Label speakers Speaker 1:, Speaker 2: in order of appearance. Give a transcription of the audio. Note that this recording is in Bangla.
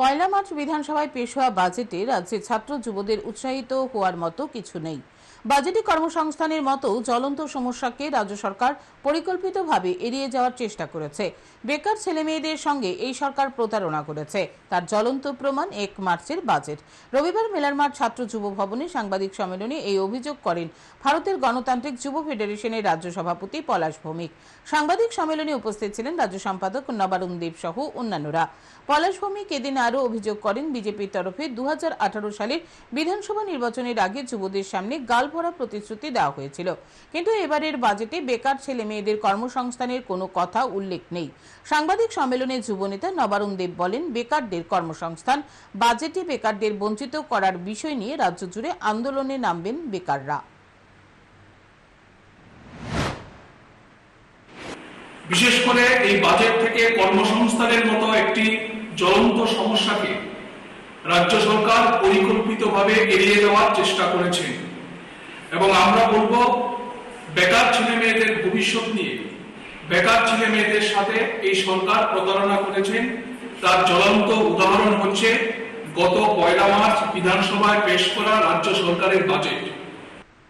Speaker 1: পয়লা মার্চ বিধানসভায় পেশ হওয়া বাজেটে রাজ্যের ছাত্র যুবদের উৎসাহিত হওয়ার মতো কিছু নেই। বাজেটে কর্মসংস্থানের মতো জ্বলন্ত সমস্যাকে রাজ্য সরকার পরিকল্পিতভাবে এড়িয়ে যাওয়ার চেষ্টা করেছে। বেকার ছেলেমেয়েদের সঙ্গে এই সরকার প্রতারণা করেছে। তার জ্বলন্ত প্রমাণ এক মার্চের বাজেট। রবিবার মেলার মাঠ ছাত্র যুব ভবনে সাংবাদিক সম্মেলনে এই অভিযোগ করেন ভারতের গণতান্ত্রিক যুব ফেডারেশনের রাজ্য সভাপতি পলাশ ভৌমিক। সাংবাদিক সম্মেলনে উপস্থিত ছিলেন রাজ্য সম্পাদক নবারুণ দেব সহ অন্যান্যরা। পলাশ ভৌমিক এদিন আরও অভিযোগ করেন বিজেপির তরফে দুই হাজার আঠারো সালের বিধানসভা নির্বাচনের আগে যুবদের সামনে গাল ভরা প্রতিশ্রুতি দেওয়া হয়েছিল। কিন্তু এবারের বাজেটে বেকার ছেলে মেয়েদের কর্মসংস্থানের কোনো কথা উল্লেখ নেই। সাংবাদিক সম্মেলনে যুবনেতা নবারুণ দেব বলেন, বেকারদের কর্মসংস্থান, বাজেটে বেকারদের বঞ্চিত করার বিষয় নিয়ে রাজ্য জুড়ে আন্দোলনে নামবেন বেকাররা।
Speaker 2: বিশেষ করে এই বাজেট থেকে কর্মসংস্থানের মতো একটি জ্বলন্ত সমস্যাকে রাজ্য সরকার পরিকল্পিতভাবে এড়িয়ে যাওয়ার চেষ্টা করেছে। এবং আমরা বলব, বেকার ছেলে মেয়েদের ভবিষ্যৎ নিয়ে, বেকার ছেলে মেয়েদের সাথে এই সরকার প্রতারণা করেছেন তার জ্বলন্ত উদাহরণ হচ্ছে, গত পয়লা মার্চ বিধানসভায় পেশ করা রাজ্য সরকারের বাজেট।